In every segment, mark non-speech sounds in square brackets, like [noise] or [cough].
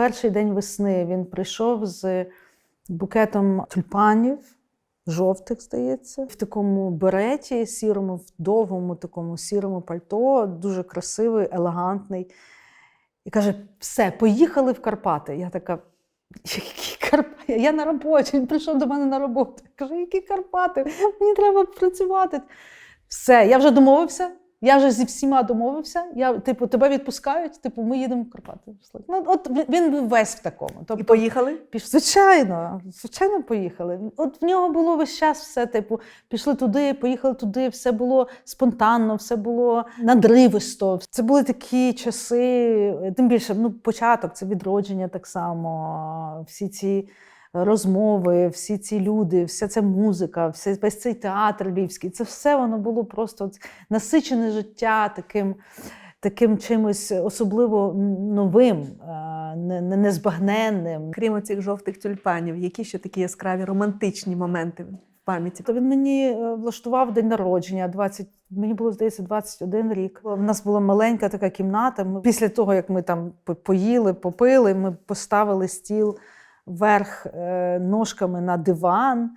перший день весни він прийшов з букетом тюльпанів, жовтих, здається, в такому береті, сірому, в довгому такому сірому пальто, дуже красивий, елегантний. І каже: все, поїхали в Карпати. Я така. Які Карпати? Я на роботі. Він прийшов до мене на роботу. Я кажу, які Карпати? Мені треба працювати. Все, я вже домовився. Я вже зі всіма домовився. Я, типу, тебе відпускають, типу, ми їдемо в Карпати. Ну, от він- був весь в такому. Тобто, І поїхали? Піш, звичайно, звичайно, поїхали. От в нього було весь час все, типу, пішли туди, поїхали туди, все було спонтанно, все було надривисто. Це були такі часи, тим більше, ну, початок, це відродження так само. Всі ці розмови, всі ці люди, вся ця музика, все, весь цей театр львівський, це все воно було просто насичене життя таким таким чимось особливо новим, е, не- не- незбагненним. Крім цих жовтих тюльпанів, які ще такі яскраві романтичні моменти в пам'яті? То він мені е, влаштував день народження, 20, мені було здається 21 рік. У нас була маленька така кімната. Ми, після того, як ми там по- поїли, попили, ми поставили стіл вверх е, ножками на диван.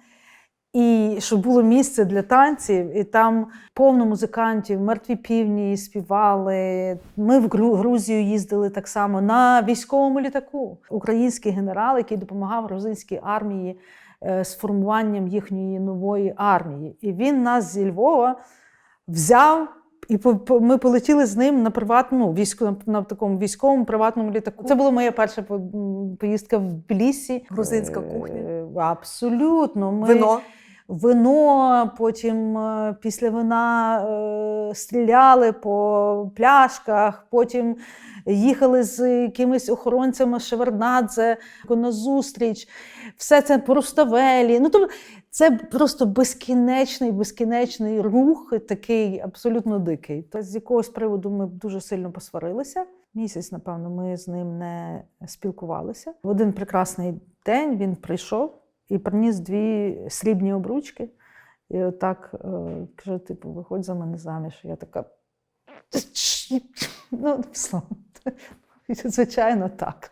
І щоб було місце для танців, і там повно музикантів, мертві півні співали. Ми в Грузію їздили так само на військовому літаку. Український генерал, який допомагав грузинській армії е, з формуванням їхньої нової армії. І він нас зі Львова взяв. І ми полетіли з ним на приватну війську на, такому військовому приватному літаку. Це була моя перша по- поїздка в Білісі. Грузинська Е, кухня? Абсолютно. Ми, Вино? Вино, потім е, після вина е, стріляли по пляшках, потім їхали з якимись охоронцями Шевернадзе на зустріч. Все це по Руставелі. Ну, тобто, це просто безкінечний, безкінечний рух, такий абсолютно дикий. Та з якогось приводу ми дуже сильно посварилися. Місяць, напевно, ми з ним не спілкувалися. В один прекрасний день він прийшов і приніс дві срібні обручки. І отак е, каже: типу, виходь за мене заміж. Я така. Ну, [laughs] словом, [laughs] звичайно, так.